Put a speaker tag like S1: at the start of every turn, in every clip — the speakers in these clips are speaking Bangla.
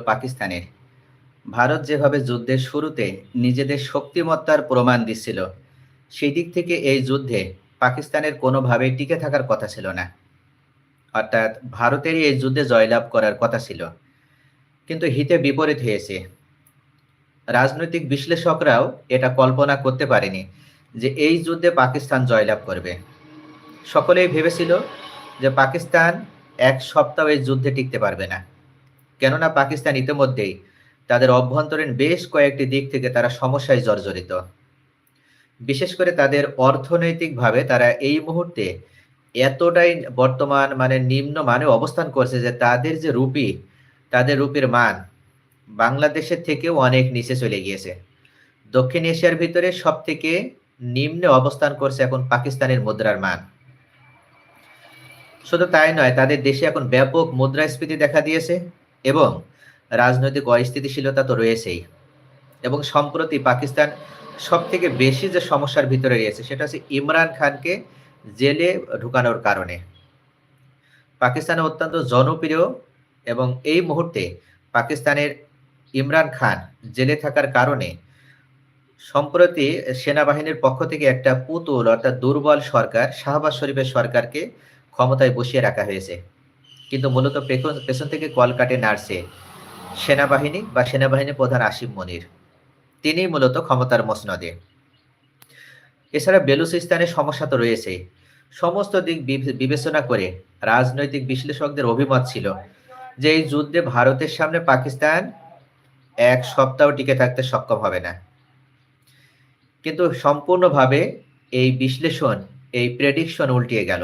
S1: পাকিস্তানের। ভারত যেভাবে যুদ্ধের শুরুতে নিজেদের শক্তিমত্তার প্রমাণ দিচ্ছিল সেই দিক থেকে এই যুদ্ধে পাকিস্তানের কোনোভাবেই টিকে থাকার কথা ছিল না। অর্থাৎ ভারতেরই এই যুদ্ধে জয়লাভ করার কথা ছিল। কিন্তু হিতে বিপরীত হয়েছে। রাজনৈতিক বিশ্লেষকরাও এটা কল্পনা করতে পারেনি যে এই যুদ্ধে পাকিস্তান জয়লাভ করবে। সকলেই ভেবেছিল যে পাকিস্তান এক সপ্তাহ এই যুদ্ধে টিকতে পারবে না। কেননা পাকিস্তান ইতিমধ্যেই তাদের অভ্যন্তরীণ বেশ কয়েকটি দিক থেকে তারা সমস্যায় জর্জরিত। বিশেষ করে তাদের অর্থনৈতিকভাবে তারা এই মুহূর্তে এতটাই বর্তমান মানে নিম্ন মানে অবস্থান করছে যে তাদের যে রুপি, তাদের রুপির মান বাংলাদেশের থেকেও অনেক নিচে চলে গিয়েছে। দক্ষিণ এশিয়ার ভিতরে সব থেকে নিম্নে অবস্থান করছে এখন পাকিস্তানের মুদ্রার মান। শুধু তাই নয়, তাদের দেশে এখন ব্যাপক মুদ্রাস্ফীতি দেখা দিয়েছে। এবং রাজনৈতিক অস্থিতিশীলতা তো রয়েছেই। এবং সম্প্রতি পাকিস্তান সব থেকে বেশি যে সমস্যার ভিতরে রয়েছে, সেটা হচ্ছে ইমরান খানকে জেলে ঢুকানোর কারণে। পাকিস্তানে অত্যন্ত জনপ্রিয় এবং এই মুহূর্তে পাকিস্তানের ইমরান খান জেলে থাকার কারণে সম্প্রতি সেনাবাহিনীর পক্ষ থেকে একটা পুতুল অর্থাৎ দুর্বল সরকার, শাহবাজ শরীফের সরকারকে ক্ষমতায় বসিয়ে রাখা হয়েছে। কিন্তু মূলত পেছন থেকে কল কাটে নাড়ছে সেনাবাহিনী বা সেনাবাহিনী প্রধান আসিম মনির। তিনি মূলত ক্ষমতার মসনদে। এছাড়া বেলুচিস্তানের সমস্যা তো রয়েছে সমস্ত দিক বিবেচনা করে রাজনৈতিক বিশ্লেষকদের অভিমত ছিল যে এই যুদ্ধে ভারতের সামনে পাকিস্তান এক সপ্তাহ টিকে থাকতে সক্ষম হবে না। কিন্তু সম্পূর্ণভাবে এই বিশ্লেষণ, এই প্রেডিকশন উল্টিয়ে গেল।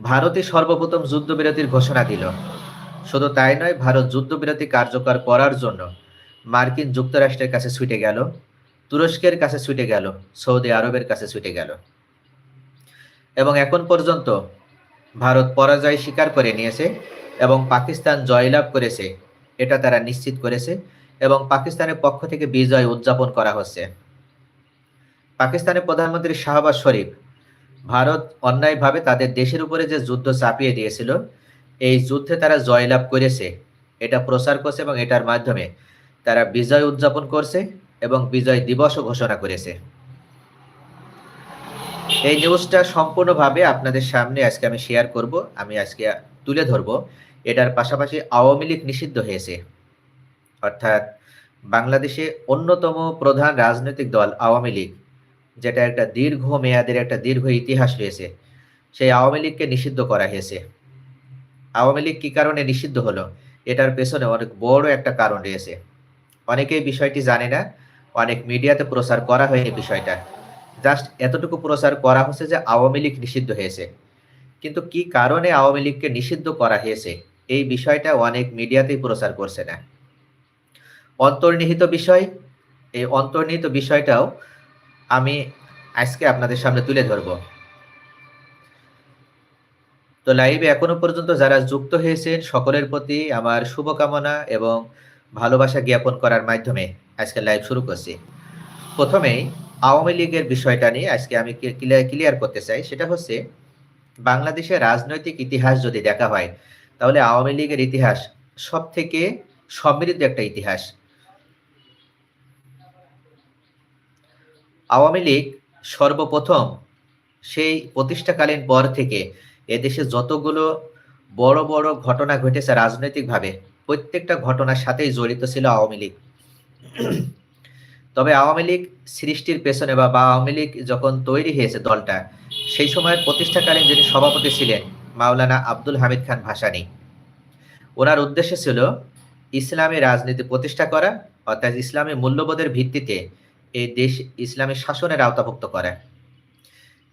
S1: ভারতে সর্বপ্রথম যুদ্ধবিরতির ঘোষণা দিল। শুধু তাই নয়, ভারত যুদ্ধবিরতি কার্যকর করার জন্য মার্কিন যুক্তরাষ্ট্রের কাছে ছুটে গেল, তুরস্কের কাছে ছুটে গেল, সৌদি আরবের কাছে ছুটে গেল। এবং এখন পর্যন্ত ভারত পরাজয় স্বীকার করে নিয়েছে এবং পাকিস্তান জয়লাভ করেছে, এটা তারা নিশ্চিত করেছে এবং পাকিস্তানের পক্ষ থেকে বিজয় উদযাপন করা হচ্ছে। পাকিস্তানের প্রধানমন্ত্রী শাহবাজ শরীফ ভারত অন্যায়ভাবে তাদের দেশের উপরে যে যুদ্ধ চাপিয়ে দিয়েছিল, এই যুদ্ধে তারা জয়লাভ করেছে। এটা প্রচার করছে এবং এটার মাধ্যমে তারা বিজয় উদযাপন করছে এবং বিজয় দিবসও ঘোষণা করেছে। এই নিউজটা সম্পূর্ণভাবে আপনাদের সামনে আজকে আমি শেয়ার করব, আমি আজকে তুলে ধরব। এটার পাশাপাশি আওয়ামী লীগ নিষিদ্ধ হয়েছে। অর্থাৎ বাংলাদেশে অন্যতম প্রধান রাজনৈতিক দল আওয়ামী লীগ। যেটা একটা দীর্ঘ মেয়াদের একটা দীর্ঘ ইতিহাস রয়েছে, সেই আওয়ামী লীগকে নিষিদ্ধ করা হয়েছে। আওয়ামী লীগ কি কারণে নিষিদ্ধ হলো? এটার পেছনে অনেক বড় একটা কারণ রয়েছে। অনেকেই বিষয়টি জানে না, অনেক মিডিয়াতে প্রচার করা হয়নি বিষয়টা। জাস্ট এতটুকু প্রচার করা হচ্ছে যে আওয়ামী লীগ নিষিদ্ধ হয়েছে। কিন্তু কি কারণে আওয়ামী লীগকে নিষিদ্ধ করা হয়েছে? এই বিষয়টা অনেক মিডিয়াতেই প্রচার করছে না। অন্তর্নিহিত বিষয়, এই অন্তর্নিহিত বিষয়টাও আমি আজকে আপনাদের সামনে তুলে ধরব। তো লাইভে এখনও পর্যন্ত যারা যুক্ত হয়েছেন, সকলের প্রতি আমার শুভকামনা এবং ভালোবাসা জ্ঞাপন করার মাধ্যমে আজকে লাইভ শুরু করছি। প্রথমেই আওয়ামী লীগের বিষয়টা নিয়ে আজকে আমি ক্লিয়ার করতে চাই। সেটা হচ্ছে বাংলাদেশের রাজনৈতিক ইতিহাস যদি দেখা হয়, তাহলে আওয়ামী লীগের ইতিহাস সব থেকে সমৃদ্ধ একটা ইতিহাস। আওয়ামী লীগ সর্বপ্রথম সেই প্রতিষ্ঠাকালীন পর থেকে এদেশে যতগুলো বড় বড় ঘটনা ঘটেছে রাজনৈতিকভাবে, প্রত্যেকটা ঘটনার সাথেই জড়িত ছিল আওয়ামী লীগ। তবে আওয়ামী লীগ সৃষ্টির পেছনে বা আওয়ামী লীগ যখন তৈরি হয়েছে দলটা, সেই সময়ের প্রতিষ্ঠাকালীন যিনি সভাপতি ছিলেন মাওলানা আব্দুল হামিদ খান ভাসানি, ওনার উদ্দেশ্য ছিল ইসলামী রাজনীতি প্রতিষ্ঠা করা, অর্থাৎ ইসলামী মূল্যবোধের ভিত্তিতে এই দেশ ইসলামী শাসনের আওতাভুক্ত করা।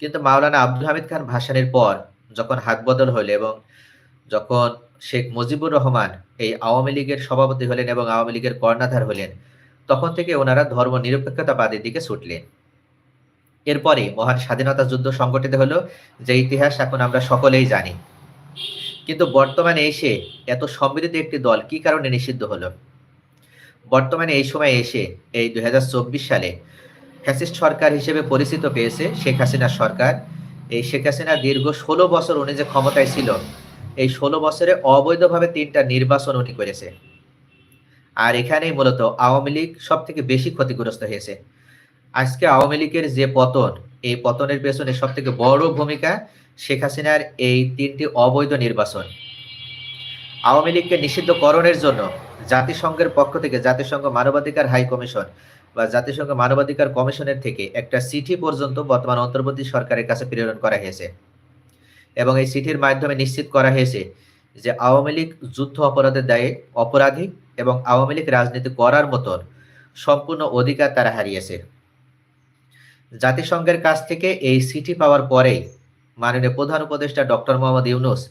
S1: কিন্তু মাওলানা আব্দুল হামিদ খান ভাসানির পর যখন হাত বদল হলো এবং যখন শেখ মুজিবুর রহমান এই আওয়ামী লীগের সভাপতি হলেন এবং আওয়ামী লীগের কর্ণাধার হলেন, তখন থেকে ওনারা ধর্ম নিরপেক্ষতাবাদের দিকে ছুটলেন। এরপরে মহান স্বাধীনতা যুদ্ধ সংগঠিত হলো, যে ইতিহাস এখন আমরা সকলেই জানি। কিন্তু বর্তমানে এসে এত সমৃদ্ধ একটি দল কি কারণে নিষিদ্ধ হলো? বর্তমানে এই সময় এসে, এই দুই হাজার চব্বিশ সালে ফ্যাসিস্ট সরকার হিসেবে পরিচিত পেয়েছে শেখ হাসিনার সরকার। এই শেখ হাসিনা দীর্ঘ ষোলো বছর উনি যে ক্ষমতায় ছিল, এই ষোলো বছরে অবৈধভাবে তিনটা নির্বাচন উনি করেছে। আর এখানেই মূলত আওয়ামী লীগ সব থেকে বেশি ক্ষতিগ্রস্ত হয়েছে। আজকে আওয়ামী লীগের যে পতন, এই পতনের পেছনে সব থেকে বড় ভূমিকা শেখ হাসিনার এই তিনটি অবৈধ নির্বাচন। আওয়ামী লীগকে নিষিদ্ধকরণের জন্য জাতিসংঘের পক্ষ থেকে জাতিসংঘ মানবাধিকার হাই কমিশন বা জাতিসংঘ মানবাধিকার কমিশনের থেকে একটা চিঠি পর্যন্ত বর্তমান অন্তর্বর্তী সরকারের কাছে প্রেরণ করা হয়েছে। এবং এই চিঠির মাধ্যমে নিশ্চিত করা হয়েছে যে আওয়ামী লীগ যুদ্ধ অপরাধের দায়ে অপরাধী এবং আওয়ামী লীগ রাজনীতি করার মতন সম্পূর্ণ অধিকার তারা হারিয়েছে। জাতিসংঘের কাছ থেকে এই চিঠি পাওয়ার পরেই মাননীয় প্রধান উপদেষ্টা ডক্টর মোহাম্মদ ইউনুস,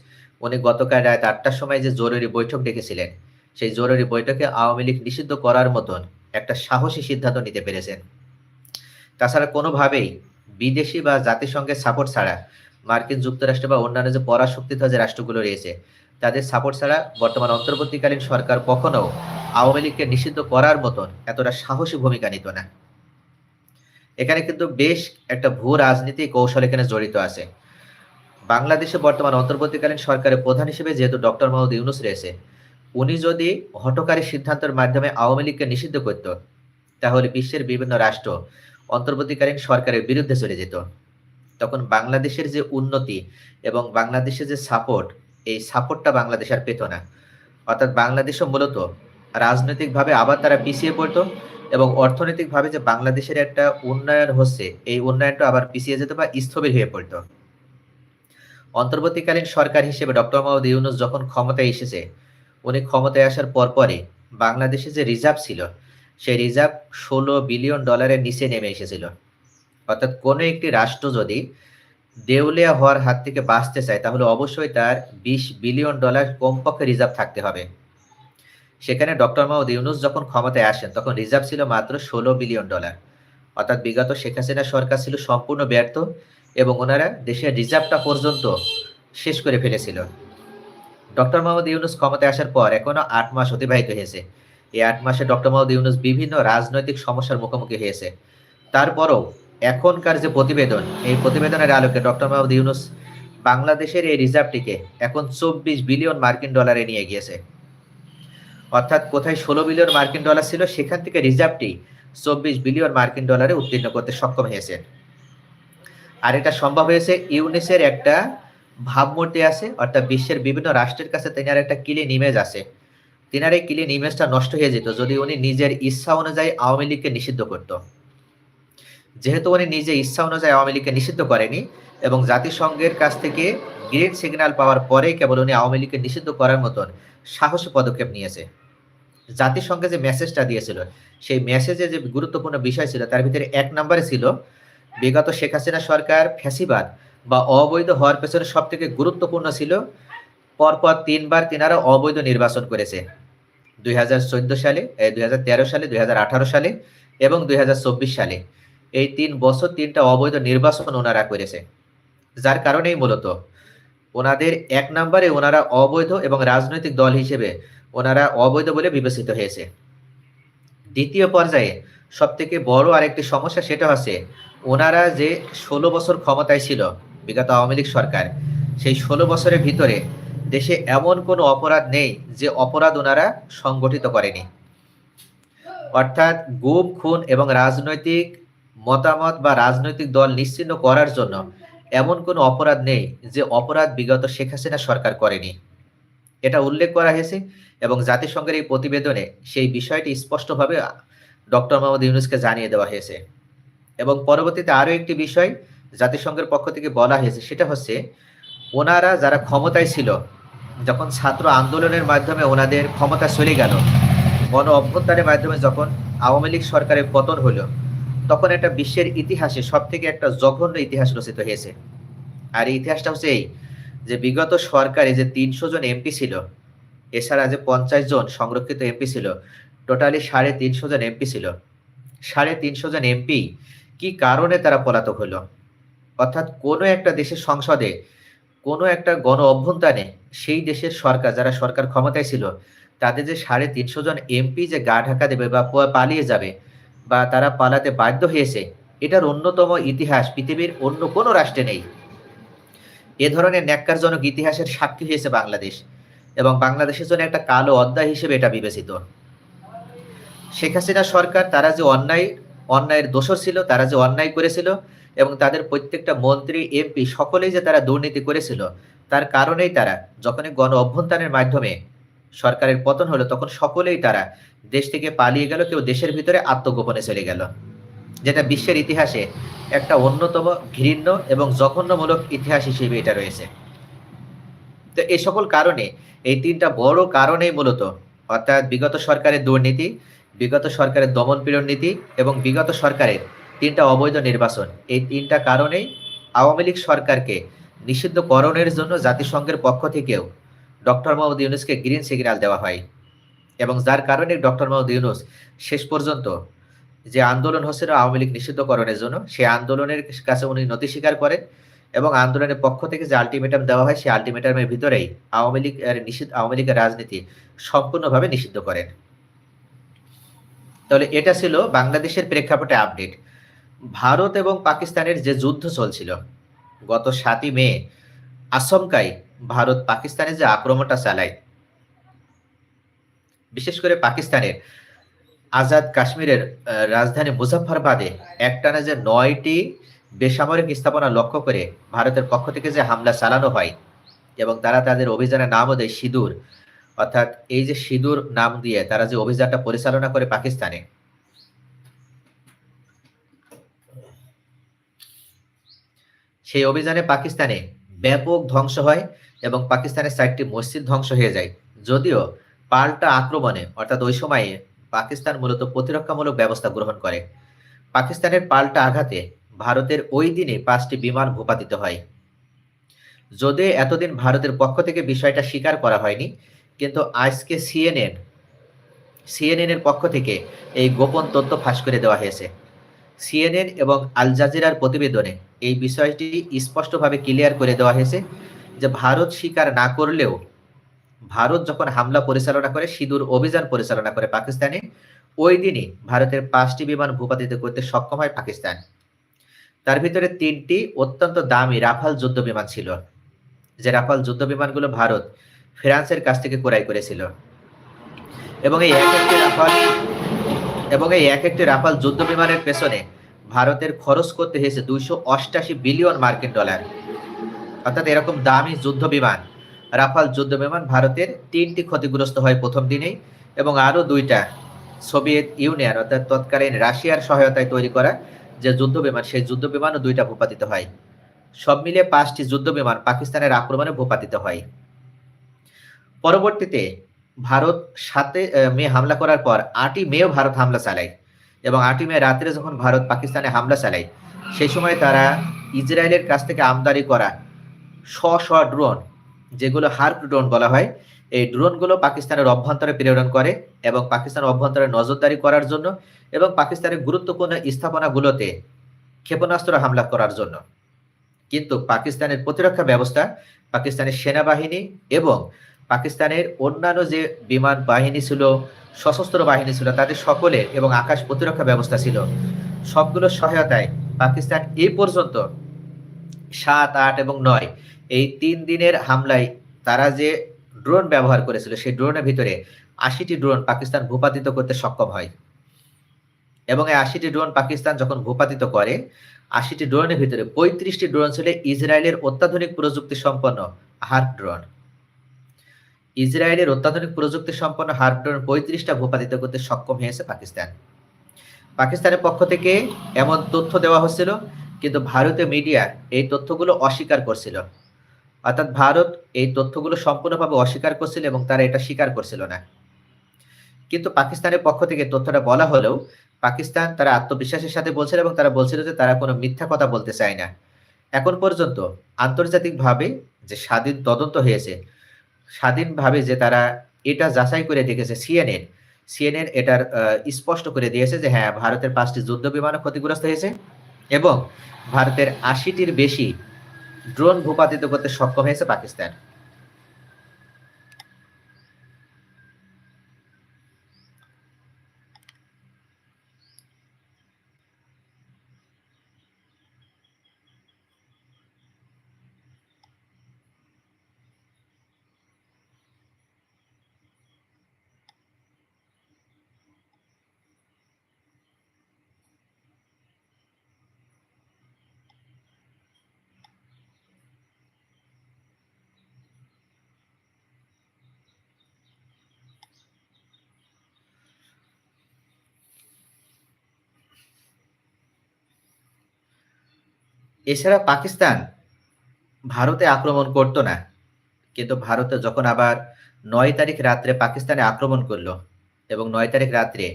S1: উনি গতকাল রাত আটটার সময় যে জরুরি বৈঠক ডেকেছিলেন সেই জরুরি বৈঠকে আওয়ামী লীগ নিষিদ্ধ করার মতন একটা সাহসী সিদ্ধান্ত নিতে পেরেছেন। তাছাড়া কোনোভাবেই বিদেশি বা জাতিসংঘের সাপোর্ট ছাড়া মার্কিন যুক্তরাষ্ট্র বা অন্যান্য যে পরাশক্তিধর যে রাষ্ট্রগুলো রয়েছে, তাদের সাপোর্ট ছাড়া বর্তমান অন্তর্বর্তীকালীন সরকার কখনো আওয়ামী লীগকে নিষিদ্ধ করার মতন এতটা সাহসী ভূমিকা নিত না। এখানে কিন্তু বেশ একটা ভূ রাজনীতি কৌশল এখানে জড়িত আছে। বাংলাদেশে বর্তমান অন্তর্বর্তীকালীন সরকারের প্রধান হিসেবে যেহেতু ডক্টর মোহাম্মদ ইউনুস রয়েছে উনি যদি হটকারী সিদ্ধান্তের মাধ্যমে আওয়ামী লীগকে নিষিদ্ধ করত, তাহলে বিশ্বের বিভিন্ন রাষ্ট্র অন্তর্বর্তীকালীন সরকারের বিরুদ্ধে চলে যেত। তখন বাংলাদেশের যে উন্নতি এবং বাংলাদেশের যে সাপোর্ট এই সাপোর্টটা বাংলাদেশ আর পেত না। অর্থাৎ বাংলাদেশও মূলত রাজনৈতিকভাবে আবার তারা পিছিয়ে পড়তো এবং অর্থনৈতিকভাবে যে বাংলাদেশের একটা উন্নয়ন হচ্ছে, এই উন্নয়নটা আবার পিছিয়ে যেত বা স্থবির হয়ে পড়তো। অন্তর্বর্তীকালীন সরকার হিসেবে ডক্টর মোহাম্মদ ইউনুস যখন ক্ষমতায় এসেছে উনি ক্ষমতায় আসার পরপরই বাংলাদেশে যে রিজার্ভ ছিল, সেই রিজার্ভ ষোলো বিলিয়ন ডলারের নিচে নেমে এসেছিল। অর্থাৎ কোনো একটি রাষ্ট্র যদি দেউলিয়া হওয়ার হাত থেকে বাঁচতে চায়, তাহলে অবশ্যই তার বিশ বিলিয়ন ডলার কমপক্ষে রিজার্ভ থাকতে হবে। সেখানে ডক্টর মাহমুদ ইউনুস যখন ক্ষমতায় আসেন, তখন রিজার্ভ ছিল মাত্র ষোলো বিলিয়ন ডলার। অর্থাৎ বিগত শেখ হাসিনা সরকার ছিল সম্পূর্ণ ব্যর্থ এবং ওনারা দেশের রিজার্ভটা পর্যন্ত শেষ করে ফেলেছিল। ডক্টর মোহাম্মদ ইউনুস ক্ষমতায় আসার পর এখনও আট মাস অতিবাহিত হয়েছে। এই আট মাসে ডক্টর মোহাম্মদ ইউনুস বিভিন্ন রাজনৈতিক সমস্যার মুখোমুখি হয়েছে। তারপরও এখনকার যে প্রতিবেদন, এই প্রতিবেদনের আলোকে ডক্টর মোহাম্মদ ইউনুস বাংলাদেশের এই রিজার্ভটিকে এখন চব্বিশ বিলিয়ন মার্কিন ডলারে নিয়ে গিয়েছে। অর্থাৎ কোথায় ষোলো বিলিয়ন মার্কিন ডলার ছিল, সেখান থেকে রিজার্ভটি চব্বিশ বিলিয়ন মার্কিন ডলারে উত্তীর্ণ করতে সক্ষম হয়েছে। আর এটা সম্ভব হয়েছে ইউনিসের একটা ভাবমূর্তি আছে, অর্থাৎ বিশ্বের বিভিন্ন রাষ্ট্রের কাছে তেনার একটা ক্লিন ইমেজ আছে। তেনার এই ক্লিন ইমেজটা নষ্ট হয়ে যেত যদি উনি নিজের ইচ্ছা অনুযায়ী আওয়ামী লীগকে নিষিদ্ধ করত। যেহেতু উনি নিজে ইচ্ছা অনুযায়ী আওয়ামী লীগকে নিষিদ্ধ করেনি এবং জাতিসংঘের কাছ থেকে গ্রিন সিগন্যাল পাওয়ার পরে কেবল উনি আওয়ামী লীগকে নিষিদ্ধ করার মতন সাহসী পদক্ষেপ নিয়েছে। জাতিসংঘে যে মেসেজটা দিয়েছিল, সেই মেসেজে যে গুরুত্বপূর্ণ বিষয় ছিল, তার ভিতরে এক নম্বরে ছিল, বিগত শেখ হাসিনা সরকার ফ্যাসিবাদ বা অবৈধ হওয়ার পেছনে সব থেকে গুরুত্বপূর্ণ ছিল পরপর তিনবার তিনারা অবৈধ নির্বাচন করেছে। দু হাজার চোদ্দ সালে দু হাজার তেরো সালে দু হাজার আঠারো সালে এবং দু হাজার চব্বিশ সালে এই তিন বছর তিনটা অবৈধ নির্বাচন ওনারা করেছে। যার কারণেই মূলত ওনাদের এক নম্বরে ওনারা অবৈধ এবং রাজনৈতিক দল হিসেবে ওনারা অবৈধ বলে বিবেচিত হয়েছে। দ্বিতীয় পর্যায়ে সব থেকে বড় আরেকটি সমস্যা সেটা হচ্ছে ওনারা যে ষোলো বছর ক্ষমতায় ছিল বিগত আওয়ামী লীগ সরকার, সেই ষোলো বছরের ভিতরে দেশে এমন কোনো অপরাধ নেই যে অপরাধ ওনারা সংগঠিত করেনি। অর্থাৎ গুম, খুন এবং রাজনৈতিক মতামত বা রাজনৈতিক দল নিশ্চিন্ন করার জন্য এমন কোনো অপরাধ নেই যে অপরাধ বিগত শেখ হাসিনা সরকার করেনি। এটা উল্লেখ করা হয়েছে এবং জাতিসংঘের এই প্রতিবেদনে সেই বিষয়টি স্পষ্টভাবে ডক্টর মোহাম্মদ ইউনুসকে জানিয়ে দেওয়া হয়েছে। এবং পরবর্তীতে আরও একটি বিষয় জাতিসংঘের পক্ষ থেকে বলা হয়েছে, সেটা হচ্ছে ওনারা যারা ক্ষমতায় ছিল, যখন ছাত্র আন্দোলনের মাধ্যমে ওনাদের ক্ষমতা চলে গেল, গণ অভ্যুত্থানের মাধ্যমে যখন আওয়ামী লীগ সরকারের পতন হলো, তখন একটা বিশ্বের ইতিহাসে সব থেকে একটা জঘন্য ইতিহাস রচিত হয়েছে। আর এই ইতিহাসটা হচ্ছে এই, যে বিগত সরকারে যে তিনশো জন এমপি ছিল, এছাড়া যে পঞ্চাশ জন সংরক্ষিত এমপি ছিল, টোটালি সাড়ে তিনশো জন এমপি ছিল। সাড়ে তিনশো জন এমপি কি কারণে তারা পলাতক হলো? অর্থাৎ কোনো একটা দেশের সংসদে কোনো একটা গণ অভ্যন্তরে সেই দেশের সরকার, যারা সরকার ক্ষমতায় ছিল, তাদের যে সাড়ে তিনশো জন এমপি যে গা ঢাকা দেবে বা পালিয়ে যাবে বা তারা পালাতে বাধ্য হয়েছে, এটার অন্যতম ইতিহাস পৃথিবীর অন্য কোনো রাষ্ট্রে নেই। এ ধরনের ন্যাক্কারজনক ইতিহাসের সাক্ষী হয়েছে বাংলাদেশ এবং বাংলাদেশের জন্য একটা কালো অধ্যায় হিসেবে এটা বিবেচিত। শেখ হাসিনা সরকার, তারা যে অন্যায়, অন্যায়ের দোষর ছিল, তারা যে অন্যায় করেছিল এবং তাদের প্রত্যেকটা মন্ত্রী, এমপি সকলেই যে তারা দুর্নীতি করেছিল, তার কারণেই তারা যখনই গণ অভ্যন্তানের মাধ্যমে সরকারের পতন হলো, তখন সকলেই তারা দেশ থেকে পালিয়ে গেল, কেউ দেশের ভিতরে আত্মগোপনে চলে গেল। যেটা বিশ্বের ইতিহাসে একটা অন্যতম ঘৃণ্য এবং জঘন্যমূলক ইতিহাস হিসেবে এটা রয়েছে। তো এই সকল কারণে, এই তিনটা বড় কারণেই মূলত, অর্থাৎ বিগত সরকারের দুর্নীতি, বিগত সরকারের দমন পীড়ন নীতি এবং বিগত সরকারের তিনটা অবৈধ নির্বাচন। এই তিনটা কারণেই আওয়ামী লীগ সরকারকে নিষিদ্ধকরণের জন্য জাতিসংঘের পক্ষ থেকেও ডক্টর মোহাম্মদ ইউনুসকে গ্রিন সিগন্যাল দেওয়া হয়। এবং যার কারণে ডক্টর মোহাম্মদ ইউনুস শেষ পর্যন্ত যে আন্দোলন হচ্ছিল আওয়ামী লীগ নিষিদ্ধকরণের জন্য, সেই আন্দোলনের কাছে উনি নথি স্বীকার করেন এবং আন্দোলনের পক্ষ থেকে যে আলটিমেটাম দেওয়া হয়, সেই আলটিমেটামের ভিতরেই আওয়ামী লীগ নিষিদ্ধ, আওয়ামী লীগের রাজনীতি সম্পূর্ণভাবে নিষিদ্ধ করেন। তাহলে এটা ছিল বাংলাদেশের প্রেক্ষাপটে আপডেট। ভারত এবং পাকিস্তানের যে যুদ্ধ চলছিল, গত সাতই মে আশঙ্কায় ভারত পাকিস্তানে যে আক্রমণটা চালায়, বিশেষ করে পাকিস্তানের আজাদ কাশ্মীরের রাজধানী মুজাফরবাদে একটানা যে নয়টি বেসামরিক স্থাপনা লক্ষ্য করে ভারতের পক্ষ থেকে যে হামলা চালানো হয় এবং তারা তাদের অভিযানের নামও দেয় সিঁদুর, অর্থাৎ এই যে সিঁদুর নাম দিয়ে তারা যে অভিযানটা পরিচালনা করে পাকিস্তানে সেই অভিযানে পাকিস্তানে ব্যাপক ধ্বংস হয় এবং পাকিস্তানের চারটি মসজিদ ধ্বংস হয়ে যায়। যদিও পাল্টা আক্রমণে, অর্থাৎ ওই সময়ে পাকিস্তান মূলত প্রতিরক্ষামূলক ব্যবস্থা গ্রহণ করে। পাকিস্তানের পাল্টা আঘাতে ভারতের ওই দিনে পাঁচটি বিমান ভূপাতিত হয়। যদিও এতদিন ভারতের পক্ষ থেকে বিষয়টা স্বীকার করা হয়নি, কিন্তু আজকে সিএনএন সিএনএন এর পক্ষ থেকে এই গোপন তথ্য ফাঁস করে দেওয়া হয়েছে। সিএনএন এবং আল জাজিরার প্রতিবেদনে এই বিষয়টি স্পষ্টভাবে ক্লিয়ার করে দেওয়া হয়েছে যে ভারত স্বীকার না করলেও ভারত যখন হামলা পরিচালনা করে, সিঁদুর অভিযান পরিচালনা করে পাকিস্তানে, ওই দিনই ভারতের পাঁচটি বিমান ভূপাতিত করতে সক্ষম হয় পাকিস্তান। তার ভিতরে তিনটি অত্যন্ত দামি রাফাল যুদ্ধ বিমান ছিল, যে রাফাল যুদ্ধ বিমানগুলো ভারত ফ্রান্সের কাছ থেকে ক্রয় করেছিল। এবং এই রাফাল এবং এই এক একটি রাফাল যুদ্ধ বিমানের পেছনে ভারতের খরচ করতে হয়েছে দুইশো অষ্টাশি বিলিয়ন মার্কিন ডলার। অর্থাৎ এরকম দামি যুদ্ধ বিমান, রাফাল যুদ্ধ বিমান ভারতের তিনটি ক্ষতিগ্রস্ত হয় প্রথম দিনেই এবং আরও দুইটা সোভিয়েত ইউনিয়ন, অর্থাৎ তৎকালীন রাশিয়ার সহায়তায় তৈরি করা যে যুদ্ধ বিমান, সেই যুদ্ধ বিমানও দুইটা ভূপাতিত হয়। সব মিলিয়ে পাঁচটি যুদ্ধ বিমান পাকিস্তানের আক্রমণে ভূপাতিত হয়। পরবর্তীতে ভারত সাতে মে হামলা করার পর আটই মেও ভারত হামলা চালায় এবং আটই মে রাত্রে যখন ভারত পাকিস্তানে হামলা চালায়, সেই সময় তারা ইসরায়েলের কাছ থেকে আমদানি করা শ শ ড্রোন, যেগুলো হার্প ড্রোন বলা হয়, এই ড্রোনগুলো পাকিস্তানের অভ্যন্তরে প্রেরণ করে এবং পাকিস্তান অভ্যন্তরে নজরদারি করার জন্য এবং পাকিস্তানের গুরুত্বপূর্ণ স্থাপনাগুলোতে ক্ষেপণাস্ত্র হামলা করার জন্য। কিন্তু পাকিস্তানের প্রতিরক্ষা ব্যবস্থা, পাকিস্তানের সেনাবাহিনী এবং পাকিস্তানের অন্যান্য যে বিমান বাহিনী ছিল, সশস্ত্র বাহিনী ছিল, তাদের সকলের এবং আকাশ প্রতিরক্ষা ব্যবস্থা ছিল। সবগুলো সহায়তায় পাকিস্তান এই পর্যন্ত সাত, আট এবং নয়, এই তিন দিনের হামলায় তারা যে ড্রোন ব্যবহার করেছিল, সেই ড্রোনের ভিতরে আশিটি ড্রোন পাকিস্তান ভূপাতিত করতে সক্ষম হয়। এবং এই আশিটি ড্রোন পাকিস্তান যখন ভূপাতিত করে, আশিটি ড্রোনের ভিতরে পঁয়ত্রিশটি ড্রোন ছিল ইসরায়েলের অত্যাধুনিক প্রযুক্তি সম্পন্ন হার্প ড্রোন। ইসরায়েলের অত্যাধুনিক প্রযুক্তি সম্পন্ন ড্রোন পঁয়ত্রিশটা ভূপাতিত করতে সক্ষম হয়েছে পাকিস্তান। পাকিস্তানের পক্ষ থেকে এমন তথ্য দেওয়া হচ্ছিল, কিন্তু ভারতীয় মিডিয়া এই তথ্যগুলো অস্বীকার করছিল। অর্থাৎ ভারত এই তথ্যগুলো সম্পূর্ণভাবে অস্বীকার করছিল এবং তারা এটা স্বীকার করছিল না। কিন্তু পাকিস্তানের পক্ষ থেকে তথ্যটা বলা হলেও পাকিস্তান তারা আত্মবিশ্বাসের সাথে বলছিল এবং তারা বলছিল যে তারা কোনো মিথ্যা কথা বলতে চায় না। এখন পর্যন্ত আন্তর্জাতিকভাবে যে স্বাধীন তদন্ত হয়েছে স্বাধীনভাবে যে তারা এটা যাচাই করে দেখেছে সিএনএন সিএনএন এটার স্পষ্ট করে দিয়েছে যে হ্যাঁ ভারতের পাঁচটি যুদ্ধ বিমান ক্ষতিগ্রস্ত হয়েছে এবং ভারতের আশিটির বেশি ড্রোন ভূপাতিত করতে সক্ষম হয়েছে পাকিস্তান। এছাড়া পাকিস্তান ভারতে আক্রমণ করতো না। কিন্তু ভারতে যখন আবার নয় তারিখ রাত্রে পাকিস্তানে আক্রমণ করল এবং নয় তারিখ রাত্রে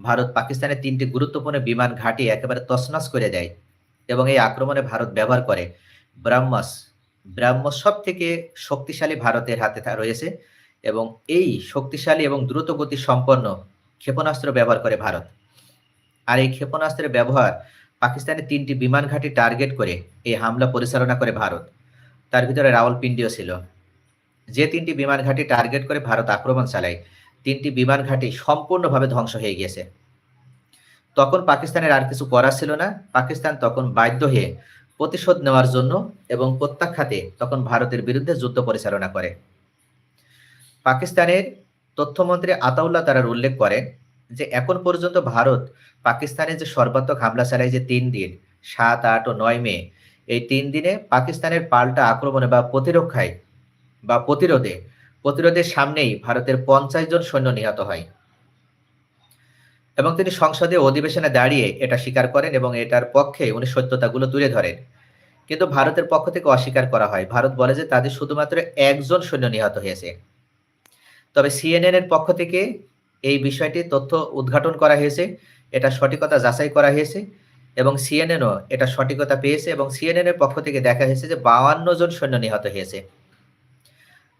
S1: ভারত পাকিস্তানের তিনটি গুরুত্বপূর্ণ বিমান ঘাঁটি একেবারে তছনছ করে দেয় এবং এই আক্রমণে ভারত ব্যবহার করে। ব্রাহ্মস ব্রাহ্মস সব থেকে শক্তিশালী ভারতের হাতে রয়েছে এবং এই শক্তিশালী এবং দ্রুত গতি সম্পন্ন ক্ষেপণাস্ত্র ব্যবহার করে ভারত। আর এই ক্ষেপণাস্ত্রের ব্যবহার পাকিস্তানের তিনটি বিমান ঘাঁটি টার্গেট করে এই হামলা পরিচালনা করে ভারত। তার ভিতরে রাওয়ালপিন্ডিও ছিল। যে তিনটি বিমান ঘাঁটি টার্গেট করে ভারত আক্রমণ চালায়, তিনটি বিমান ঘাঁটি সম্পূর্ণভাবে ধ্বংস হয়ে গিয়েছে। তখন পাকিস্তানের আর কিছু করার ছিল না। পাকিস্তান তখন বাধ্য হয়ে প্রতিশোধ নেওয়ার জন্য এবং প্রত্যাখ্যাতে তখন ভারতের বিরুদ্ধে যুদ্ধ পরিচালনা করে। পাকিস্তানের তথ্যমন্ত্রী আতাউল্লাহ তারার উল্লেখ করেন যে এখন পর্যন্ত ভারত পাকিস্তানে যে সর্বাত্মক হামলা চালায় যে তিন দিন, সাত, আট ও নয় মে, এই তিন দিনে পাকিস্তানের পাল্টা আক্রমণে বা প্রতিরক্ষায় বা প্রতিরোধে, প্রতিরোধের সামনেই ভারতের পঞ্চাশ জন সৈন্য নিহত হয়। এবং তিনি সংসদে অধিবেশনে দাঁড়িয়ে এটা স্বীকার করেন এবং এটার পক্ষে উনি সত্যতাগুলো তুলে ধরেন। কিন্তু ভারতের পক্ষ থেকে অস্বীকার করা হয়। ভারত বলে যে তাদের শুধুমাত্র একজন সৈন্য নিহত হয়েছে। তবে সিএনএন এর পক্ষ থেকে এই বিষয়টি তথ্য উদ্ঘাটন করা হয়েছে, এটা সঠিকতা যাচাই করা হয়েছে এবং সিএনএনও এটা সঠিকতা পেয়েছে এবং সিএনএন এর পক্ষ থেকে দেখা হয়েছে যে বাউান্ন জন সৈন্য নিহত হয়েছে।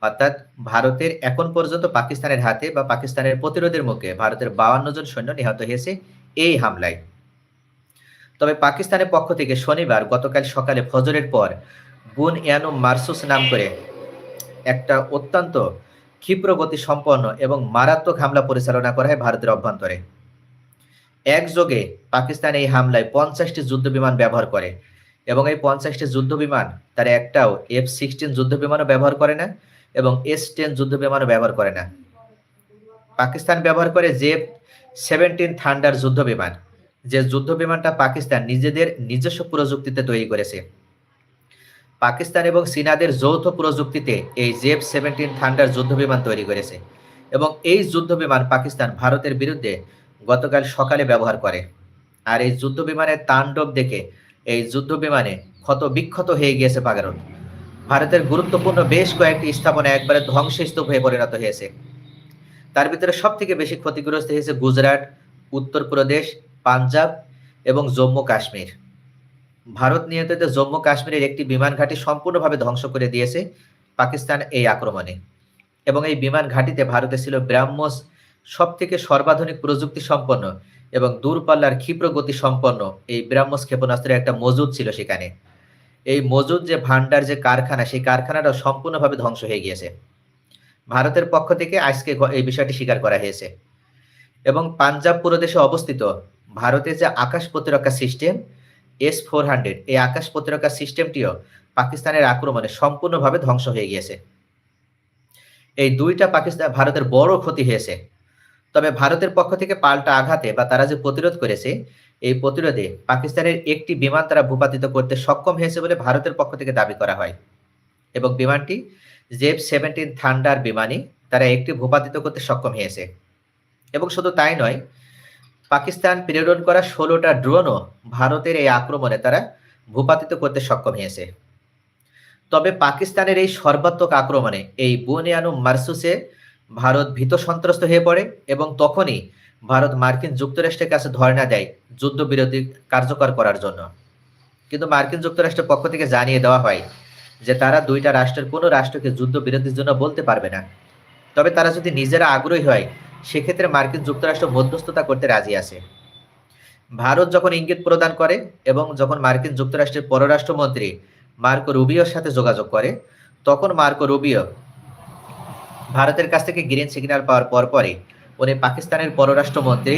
S1: অর্থাৎ ভারতের এখন পর্যন্ত পাকিস্তানের হাতে বা পাকিস্তানের প্রতিরোধের মুখে ভারতের বাউান্ন জন সৈন্য নিহত হয়েছে এই হামলায়। তবে পাকিস্তানের পক্ষ থেকে শনিবার গতকাল সকালে ফজরের পর বুন ইয়ানু মারসুস নাম করে একটা অত্যন্ত ক্ষিপ্র গতি সম্পন্ন এবং মারাত্মক হামলা পরিচালনা করা হয় ভারতের অভ্যন্তরে। একযোগে পাকিস্তান এই হামলায় পঞ্চাশটি যুদ্ধ বিমান ব্যবহার করে এবং এই পঞ্চাশটি যুদ্ধ বিমান তার একটাও এফ সিক্সটিন যুদ্ধ বিমানও ব্যবহার করে না এবং এস টেন যুদ্ধ বিমানও ব্যবহার করে না। পাকিস্তান ব্যবহার করে জে সেভেন্টিন থান্ডার যুদ্ধ বিমান যে যুদ্ধ বিমানটা পাকিস্তান নিজেদের নিজস্ব প্রযুক্তিতে তৈরি করেছে। পাকিস্তান এবং চীনাদের যৌথ প্রযুক্তিতে এই জেফ সেভেন্টিন থান্ডার যুদ্ধ বিমান তৈরি করেছে এবং এই যুদ্ধ বিমান পাকিস্তান ভারতের বিরুদ্ধে গতকাল সকালে ব্যবহার করে। আর এই যুদ্ধ বিমানের তাণ্ডব দেখে এই যুদ্ধ বিমানে ক্ষত বিক্ষত হয়ে গিয়েছে ভারত ভারতের গুরুত্বপূর্ণ বেশ কয়েকটি স্থাপনা একবারে ধ্বংসস্তূপ হয়ে পরিণত হয়েছে। তার ভিতরে সব থেকে বেশি ক্ষতিগ্রস্ত হয়েছে গুজরাট, উত্তরপ্রদেশ, পাঞ্জাব এবং জম্মু কাশ্মীর। ভারত নিয়ন্ত্রিত জম্মু কাশ্মীরের একটি বিমান ঘাঁটি সম্পূর্ণভাবে ধ্বংস করে দিয়েছে পাকিস্তান এই আক্রমণে। এবং এই বিমান ঘাঁটিতে ভারতে ছিল ব্রাহ্মস সব থেকে সর্বাধুনিক প্রযুক্তি সম্পন্ন এবং দূরপাল্লার ক্ষিপ্র গতি সম্পন্ন এই ব্রাহ্মস ক্ষেপণাস্ত্রের একটা মজুদ ছিল সেখানে। এই মজুদ যে ভান্ডার যে কারখানা, সেই কারখানাটা সম্পূর্ণভাবে ধ্বংস হয়ে গিয়েছে। ভারতের পক্ষ থেকে আজকে এই বিষয়টি স্বীকার করা হয়েছে। এবং পাঞ্জাব প্রদেশে অবস্থিত। ভারতের যে আকাশ প্রতিরক্ষা সিস্টেম এস ফোর হান্ড্রেড এই আকাশ প্রতিরক্ষা সিস্টেমটিও পাকিস্তানের আক্রমণে সম্পূর্ণভাবে ধ্বংস হয়ে গিয়েছে। এই দুইটা পাকিস্তান ভারতের বড় ক্ষতি হয়েছে। তবে ভারতের পক্ষ থেকে পাল্টা আঘাতে বা তারা যে প্রতিরোধ করেছে, এই প্রতিরোধে পাকিস্তানের একটি বিমান তারা ভূপাতিত করতে সক্ষম হয়েছে বলে ভারতের পক্ষ থেকে দাবি করা হয়। এবং বিমানটি জেফ সেভেন্টিন থান্ডার বিমানই তারা একটি ভূপাতিত করতে সক্ষম হয়েছে। এবং শুধু তাই নয় পাকিস্তান প্রেরণ করা ষোলোটা ড্রোনও ভারতের এই আক্রমণে তারা ভূপাতিত করতে সক্ষম হয়েছে। তবে পাকিস্তানের এই সর্বাত্মক আক্রমণে এই বুনিয়ানু মার্সুসে ভারত ভীত সন্ত্রস্ত হয়ে পড়ে এবং তখনই ভারত মার্কিন যুক্তরাষ্ট্রের কাছে ধর্ণা দেয় যুদ্ধবিরতি কার্যকর করার জন্য। কিন্তু মার্কিন যুক্তরাষ্ট্রের পক্ষ থেকে জানিয়ে দেওয়া হয় যে তারা দুইটা রাষ্ট্রের কোনো রাষ্ট্রকে যুদ্ধবিরতির জন্য বলতে পারবে না। তবে তারা যদি নিজেরা আগ্রহী হয় সেক্ষেত্রে মার্কিন যুক্তরাষ্ট্র মধ্যস্থতা করতে রাজি আছে। ভারত যখন ইঙ্গিত প্রদান করে এবং যখন মার্কিন যুক্তরাষ্ট্রের পররাষ্ট্রমন্ত্রী মার্কো রুবিওর সাথে যোগাযোগ করে, তখন মার্কো রুবিও ভারতের কাছ থেকে গ্রিন সিগন্যাল পাওয়ার পর পরে উনি পাকিস্তানের পররাষ্ট্রমন্ত্রী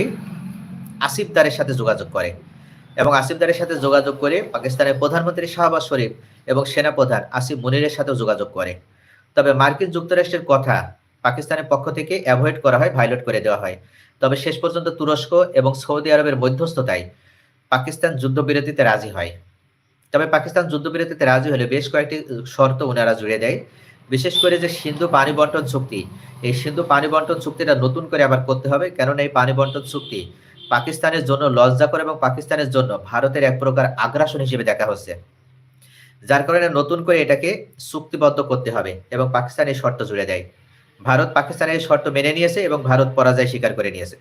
S1: আসিফ দারের সাথে যোগাযোগ করে এবং আসিফ দারের সাথে যোগাযোগ করে পাকিস্তানের প্রধানমন্ত্রী শাহবাজ শরীফ এবং সেনাপ্রধান আসিফ মুনিরের সাথেও যোগাযোগ করে। তবে মার্কিন যুক্তরাষ্ট্রের কথা পাকিস্তানের পক্ষ থেকে অ্যাভয়েড করা হয়, ভাইলট করে দেওয়া হয়। তবে শেষ পর্যন্ত তুরস্ক এবং সৌদি আরবের মধ্যস্থতায় পাকিস্তান যুদ্ধবিরতিতে রাজি হয়। তবে পাকিস্তান যুদ্ধবিরতিতে রাজি হলে বেশ কয়েকটি শর্ত ওনারা জুড়ে দেয়। বিশেষ করে যে সিন্ধু পানি বন্টন চুক্তি। এই সিন্ধু পানি বন্টন চুক্তিটা নতুন করে আবার করতে হবে, কেননা এই পানি বন্টন চুক্তি পাকিস্তানের জন্য লজ্জাকর এবং পাকিস্তানের জন্য ভারতের এক প্রকার আগ্রাসন হিসেবে দেখা হচ্ছে। যার কারণে নতুন করে এটাকে চুক্তিবদ্ধ করতে হবে এবং পাকিস্তান এই শর্ত জুড়ে দেয়। ভারত পাকিস্তানের শর্ত মেনে নিয়েছে এবং ভারত পরাজয় স্বীকার করে নিয়েছে।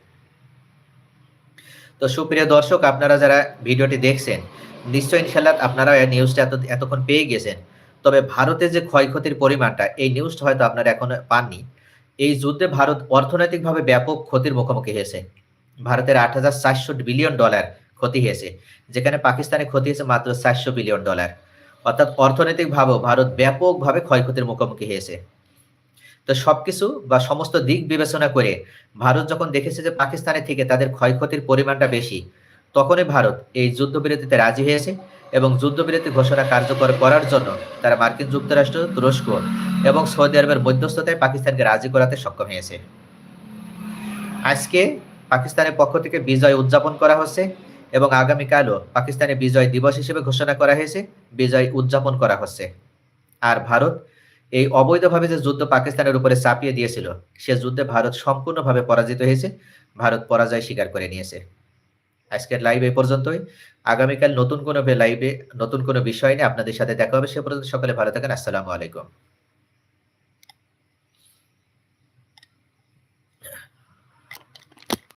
S1: তো সুপ্রিয় দর্শক, আপনারা যারা ভিডিওটি দেখছেন, নিশ্চয় ইনশাল্লাহ আপনারা এই নিউজটা এত, এতক্ষণ পেয়ে গেছেন। তবে ভারতে যে ক্ষয়ক্ষতির পরিমাণটা, এই নিউজটা হয়তো আপনারা এখনও পাননি। এই যুদ্ধে ভারত অর্থনৈতিকভাবে ব্যাপক ক্ষতির মুখোমুখি হয়েছে। ভারতের আট হাজার চারশো বিলিয়ন ডলার ক্ষতি হয়েছে, যেখানে পাকিস্তানে ক্ষতি হয়েছে মাত্র চারশো বিলিয়ন ডলার। অর্থাৎ অর্থনৈতিকভাবেও ভারত ব্যাপকভাবে ক্ষয়ক্ষতির মুখোমুখি হয়েছে। তো সবকিছু বা সমস্ত দিক বিবেচনা করে ভারত যখন দেখেছে যে পাকিস্তানের থেকে তাদের ক্ষয়ক্ষতির পরিমাণটা বেশি, তখনই ভারত এই যুদ্ধবিরতিতে রাজি হয়েছে এবং যুদ্ধবিরতি ঘোষণা কার্যকর করার জন্য তারা মার্কিন যুক্তরাষ্ট্র, তুরস্ক এবং সৌদি আরবের মধ্যস্থতায় পাকিস্তানকে রাজি করাতে সক্ষম হয়েছে। আজকে পাকিস্তানের পক্ষ থেকে বিজয় উদযাপন করা হচ্ছে এবং আগামীকালও পাকিস্তানে বিজয় দিবস হিসেবে ঘোষণা করা হয়েছে, বিজয় উদযাপন করা হচ্ছে। আর ভারত এই অবৈধভাবে যে যুদ্ধ পাকিস্তানের উপরে চাপিয়ে দিয়েছিল, সে যুদ্ধে ভারত সম্পূর্ণভাবে পরাজিত হয়েছে। ভারত পরাজয় স্বীকার করে নিয়েছে। আজকের লাইভ এই পর্যন্তই। আগামীকাল নতুন কোনো লাইভে নতুন কোনো বিষয় নিয়ে আপনাদের সাথে দেখা হবে। সে পর্যন্ত সকালে ভালো থাকেন। আসসালামু আলাইকুম।